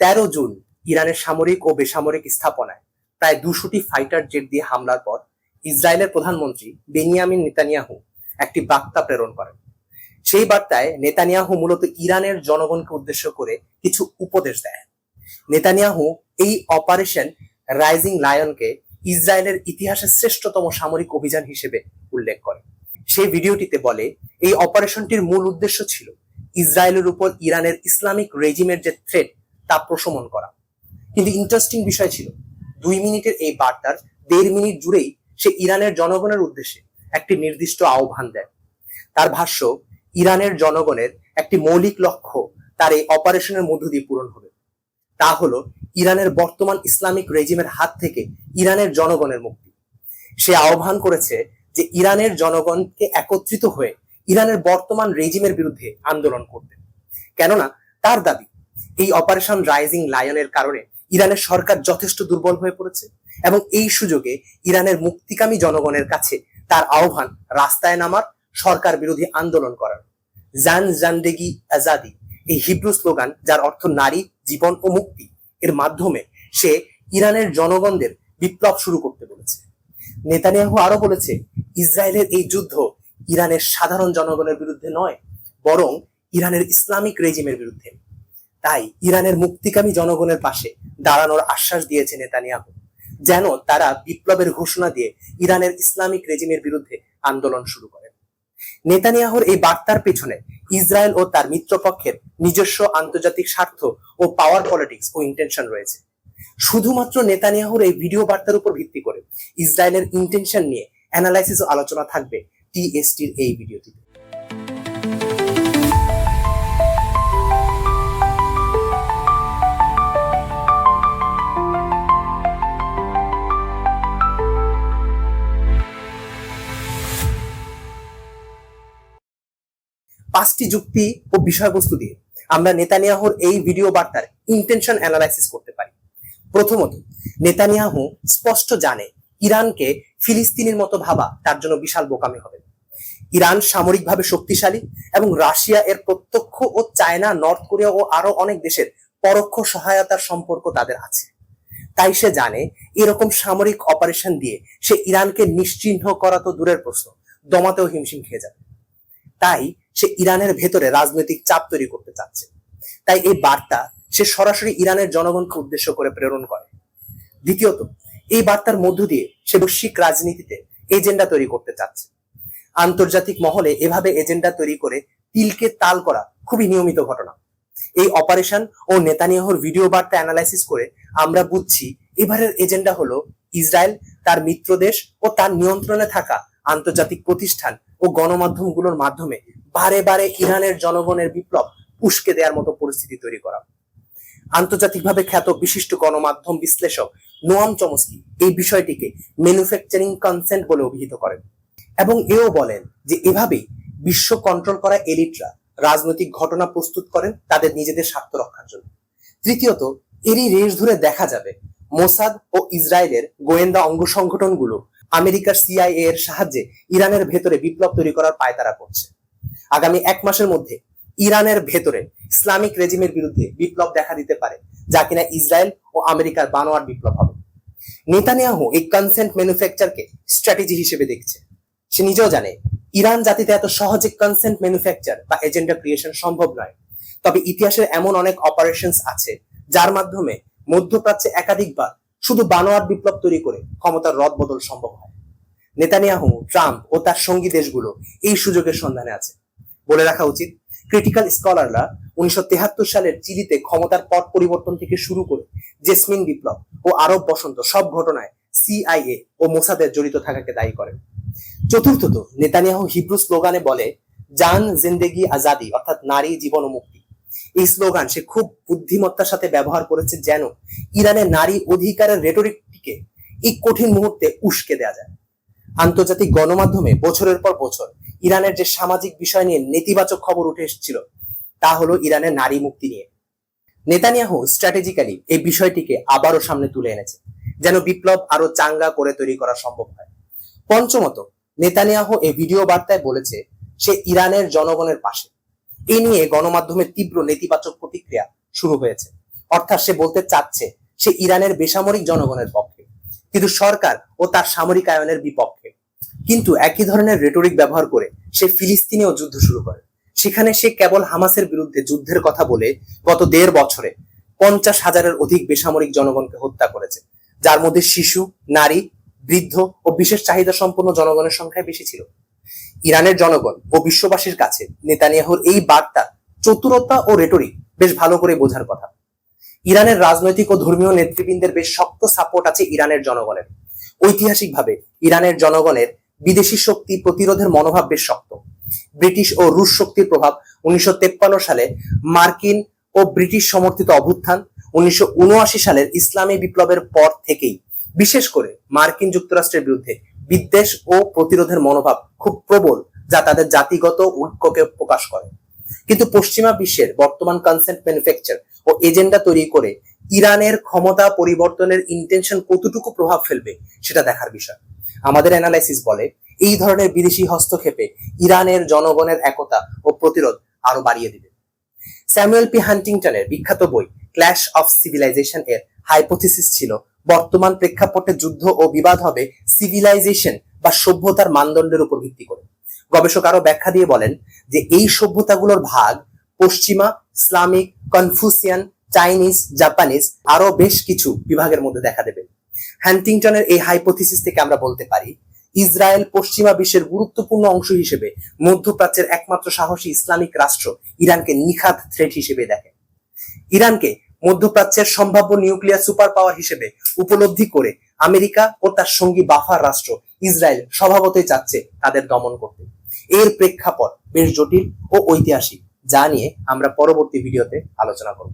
তেরো জুন ইরানের সামরিক ও বেসামরিক স্থাপনায় প্রায় দুশোটি ফাইটার জেট দিয়ে হামলার পর ইসরায়েলের প্রধানমন্ত্রী বেনিয়ামিন নেতানিয়াহু একটি বার্তা প্রেরণ করেন। সেই বার্তায় নেতানিয়াহু মূলত ইরানের জনগণকে উদ্দেশ্য করে কিছু উপদেশ দেয় নেতানিয়াহু এই অপারেশন রাইজিং লায়নকে ইসরায়েলের ইতিহাসের শ্রেষ্ঠতম সামরিক অভিযান হিসেবে উল্লেখ করে সেই ভিডিওটিতে বলে, এই অপারেশনটির মূল উদ্দেশ্য ছিল ইসরায়েলের উপর ইরানের ইসলামিক রেজিমের যে থ্রেট তা প্রশমন করা। কিন্তু ইন্টারেস্টিং বিষয় ছিল, দুই মিনিটের এই বার্তার দেড় মিনিট জুড়েই সে ইরানের জনগণের উদ্দেশ্যে একটি নির্দিষ্ট আহ্বান দেয়। তার ভাষ্য, ইরানের জনগণের একটি মৌলিক লক্ষ্য তার এই অপারেশনের মধ্য দিয়ে পূরণ হবে। তা হলো ইরানের বর্তমান ইসলামিক রেজিমের হাত থেকে ইরানের জনগণের মুক্তি। সে আহ্বান করেছে যে ইরানের জনগণকে একত্রিত হয়ে ইরানের বর্তমান রেজিমের বিরুদ্ধে আন্দোলন করতে। কেননা তার দাবি এই অপারেশন রাইজিং লায়নের কারণে ইরানের সরকার যথেষ্ট দুর্বল হয়ে পড়েছে এবং এই সুযোগে ইরানের মুক্তিকামী জনগণের কাছে তার আহ্বান রাস্তায় নামার, সরকার বিরোধী আন্দোলন করার। জান জান্ডেগি আজাদি, এই হিব্রু স্লোগান যার অর্থ নারী, জীবন ও মুক্তি, এর মাধ্যমে সে ইরানের জনগণদের বিপ্লব শুরু করতে বলেছে। নেতানিয়াহু আরও বলেছে, ইসরায়েলের এই যুদ্ধ ইরানের সাধারণ জনগণের বিরুদ্ধে নয়, বরং ইরানের ইসলামিক রেজিমের বিরুদ্ধে। তাই ইরানের মুক্তিকামী জনগণের পাশে দাঁড়ানোর আশ্বাস দিয়েছে নেতানিয়াহু, যেন তারা বিপ্লবের ঘোষণা দিয়ে ইরানের ইসলামিক রেজিমের বিরুদ্ধে আন্দোলন শুরু করেন। নেতানিয়াহুর এই বার্তার পেছনে ইসরায়েল ও তার মিত্রপক্ষের নিজস্ব আন্তর্জাতিক স্বার্থ ও পাওয়ার পলিটিক্স ও ইন্টেনশন রয়েছে। শুধুমাত্র নেতানিয়াহুর এই ভিডিও বার্তার উপর ভিত্তি করে ইসরায়েলের ইন্টেনশন নিয়ে অ্যানালাইসিস ও আলোচনা থাকবে টিএসটির এই ভিডিওটিতে। পাঁচটি যুক্তি ও বিষয়বস্তু দিয়ে আমরা নেতানিয়াহুর এই ভিডিও বার্তার ইন্টেনশন অ্যানালাইসিস করতে পারি। প্রথমত, নেতানিয়াহু স্পষ্ট জানে ইরানকে ফিলিস্তিনের মতো ভাবা তার জন্য বিশাল বোকামি হবে। ইরান সামরিকভাবে শক্তিশালী এবং রাশিয়া এর প্রত্যক্ষ ও চায়না, নর্থ কোরিয়া ও আরও অনেক দেশের পরোক্ষ সহায়তার সম্পর্ক তাদের আছে। তাই সে জানে এরকম সামরিক অপারেশন দিয়ে সে ইরানকে নিশ্চিহ্ন করা তো দূরের প্রশ্ন, দমাতেও হিমশিম খেয়ে যাবে। তাই সে ইরানের ভেতরে রাজনৈতিক চাপ তৈরি করতে চাচ্ছে। তাই এই বার্তা সে সরাসরি ইরানের জনগণকে উদ্দেশ্য করে প্রেরণ করে। দ্বিতীয়ত, এই বার্তার মধ্য দিয়ে সে বৈশ্বিক রাজনীতিতে এজেন্ডা তৈরি করতে চাচ্ছে। আন্তর্জাতিক মহলে এভাবে এজেন্ডা তৈরি করে তিলকে তাল করা খুবই নিয়মিত ঘটনা। এই অপারেশন ও নেতানিয়াহুর ভিডিও বার্তা অ্যানালাইসিস করে আমরা বুঝছি এবারের এজেন্ডা হলো ইসরায়েল, তার মিত্র দেশ ও তার নিয়ন্ত্রণে থাকা আন্তর্জাতিক প্রতিষ্ঠান ও গণমাধ্যমগুলোর মাধ্যমে বারে বারে ইরানের জনগণের বিপ্লব উস্কে দেওয়ার মতো পরিস্থিতি তৈরি করা। আন্তর্জাতিকভাবে খ্যাত বিশিষ্ট গণমাধ্যম বিশ্লেষক নোয়াম চমস্কি এই বিষয়টিকে ম্যানুফ্যাকচারিং কনসেন্ট বলে অভিহিত করেন এবং এও বলেন যে এভাবেই বিশ্ব কন্ট্রোল করা এলিটরা রাজনৈতিক ঘটনা প্রস্তুত করেন তাদের নিজেদের স্বার্থ রক্ষার জন্য। তৃতীয়ত, এরই রেশ ধরে দেখা যাবে মোসাদ ও ইসরায়েলের গোয়েন্দা অঙ্গ সংগঠনগুলো আমেরিকার সিআইএ এর সাহায্যে ইরানের ভেতরে বিপ্লব তৈরি করার পায়তারা করছে। আগামী এক মাসের মধ্যে ইরানের ভেতরে ইসলামিক রেজিমের বিরুদ্ধে বিপ্লব দেখা দিতে পারে, যা কিনা ইসরায়েল ও আমেরিকার বানোয়ার বিপ্লব হবে। নেতানিয়াহু এই কনসেন্ট ম্যানুফ্যাকচারকে স্ট্র্যাটেজি হিসেবে দেখছে। সে নিজেও জানে, ইরান জাতিতে এত সহজে কনসেন্ট ম্যানুফ্যাকচার বা এজেন্ডা ক্রিয়েশন সম্ভব নয়। তবে ইতিহাসের এমন অনেক অপারেশনস আছে, যার মাধ্যমে মধ্যপ্রাচ্যে একাধিকবার শুধু বানোয়ার বিপ্লব তৈরি করে ক্ষমতার রদ বদল সম্ভব হয়। নেতানিয়াহু, ট্রাম্প ও তার সঙ্গী দেশগুলো এই সুযোগের সন্ধানে আছে। বলে রাখা উচিত। ক্রিটিক্যাল স্কলাররা উনিশশো সালের চিলিতে ক্ষমতার পট পরিবর্তন থেকে শুরু করে জেসমিন বিপ্লব ও আরব বসন্ত সব ঘটনায় সিআইএ ও মোসাদের জড়িত থাকাকে দায়ী করেন। চতুর্থত, নেতানিয়াহু হিব্রু স্লোগানে বলে, জান জিন্দেগি আজাদি অর্থাৎ নারী জীবন ও মুক্তি। এই স্লোগান সে খুব বুদ্ধিমত্তার সাথে ব্যবহার করেছে যেন ইরানের নারী অধিকারের রেটরিকটিকে এই কঠিন মুহূর্তে উস্কে দেয়া যায়। আন্তর্জাতিক গণমাধ্যমে বছরের পর বছর ইরানের যে সামাজিক বিষয় নিয়ে নেতিবাচক খবর উঠে এসেছিল, তা হলো ইরানের নারী মুক্তি নিয়ে। নেতানিয়াহু স্ট্র্যাটেজিক্যালি এই বিষয়টিকে আবারও সামনে তুলে এনেছে, যেন বিপ্লব আরও চাঙ্গা করে তৈরি করা সম্ভব হয়। পঞ্চমত, নেতানিয়াহু এই ভিডিও বার্তায় বলেছে, সে ইরানের জনগণের পাশে। এ নিয়ে গণমাধ্যমের তীব্র নেতিবাচক প্রতিক্রিয়া শুরু হয়েছে। অর্থাৎ সে বলতে চাচ্ছে, সে ইরানের বেসামরিক জনগণের পক্ষে। কিন্তু সরকার ও তার সামরিক আয়নের বিপক্ষে কিন্তু একই ধরনের রেটরিক ব্যবহার করে সে ফিলিস্তিনেও যুদ্ধ শুরু করে। সেখানে সে কেবল হামাসের বিরুদ্ধে যুদ্ধের কথা বলে গত দেড় বছরে পঞ্চাশ হাজারের অধিক বেসামরিক জনগণকে হত্যা করেছে, যার মধ্যে শিশু, নারী, বৃদ্ধ ও বিশেষ চাহিদা সম্পন্ন জনগণের সংখ্যায় বেশি ছিল। ইরানের জনগণ ও বিশ্ববাসীর কাছে নেতানিয়াহুর এই বার্তা, চতুরতা ও রেটরিক বেশ ভালো করে বোঝার কথা। ইরানের রাজনৈতিক ও ধর্মীয় নেতৃবৃন্দের বেশ শক্ত সাপোর্ট আছে ইরানের জনগণের। ঐতিহাসিকভাবে ইরানের জনগণের বিদেশি শক্তি প্রতিরোধের মনোভাব বেশ শক্ত। ব্রিটিশ ও রুশ শক্তির প্রভাব উনিশশো সালে মার্কিন ও ব্রিটিশ সমর্থিত অভ্যুত্থান, উনিশশো সালের ইসলামী বিপ্লবের পর থেকেই, বিশেষ করে মার্কিন যুক্তরাষ্ট্রের বিরুদ্ধে বিদ্বেষ ও প্রতিরোধের মনোভাব খুব প্রবল যা তাদের জাতিগত ঐক্যকে প্রকাশ করে। কিন্তু পশ্চিমা বিশ্বের বর্তমান কনসেন্ট ম্যানুফ্যাকচার ও এজেন্ডা তৈরি করে ইরানের ক্ষমতা পরিবর্তনের ইন্টেনশন কতটুকু প্রভাব ফেলবে সেটা দেখার বিষয়। আমাদের অ্যানালাইসিস বলে, এই ধরনের বিদেশি হস্তক্ষেপে ইরানের জনগণের একতা ও প্রতিরোধ আরও বাড়িয়ে দিবে। স্যামুয়েল পি হান্টিংটনের বিখ্যাত বই ক্ল্যাশ অফ সিভিলাইজেশন এর হাইপোথিসিস ছিল, বর্তমান প্রেক্ষাপটে যুদ্ধ ও বিবাদ হবে সিভিলাইজেশন বা সভ্যতার মানদণ্ডের উপর ভিত্তি করে। গবেষক আরও ব্যাখ্যা দিয়ে বলেন যে এই সভ্যতাগুলোর ভাগ পশ্চিমা, ইসলামিক, কনফুসিয়ান চাইনিজ, জাপানিজ, আরও বেশ কিছু বিভাগের মধ্যে দেখা দেবে। হ্যান্টিংটনের এই হাইপোথিসিস থেকে আমরা বলতে পারি, ইসরায়েল পশ্চিমা বিশ্বের গুরুত্বপূর্ণ অংশ হিসেবে মধ্যপ্রাচ্যের একমাত্র সাহসী ইসলামিক রাষ্ট্র ইরানকে নিখাত থ্রেট হিসেবে দেখে। ইরানকে মধ্যপ্রাচ্যের সম্ভাব্য নিউক্লিয়ার সুপার পাওয়ার হিসেবে উপলব্ধি করে আমেরিকা ও তার সঙ্গী বাফার রাষ্ট্র ইসরায়েল স্বভাবতই চাচ্ছে তাদের দমন করতে। এর প্রেক্ষাপট বেশ জটিল ও ঐতিহাসিক, যা নিয়ে আমরা পরবর্তী ভিডিওতে আলোচনা করব।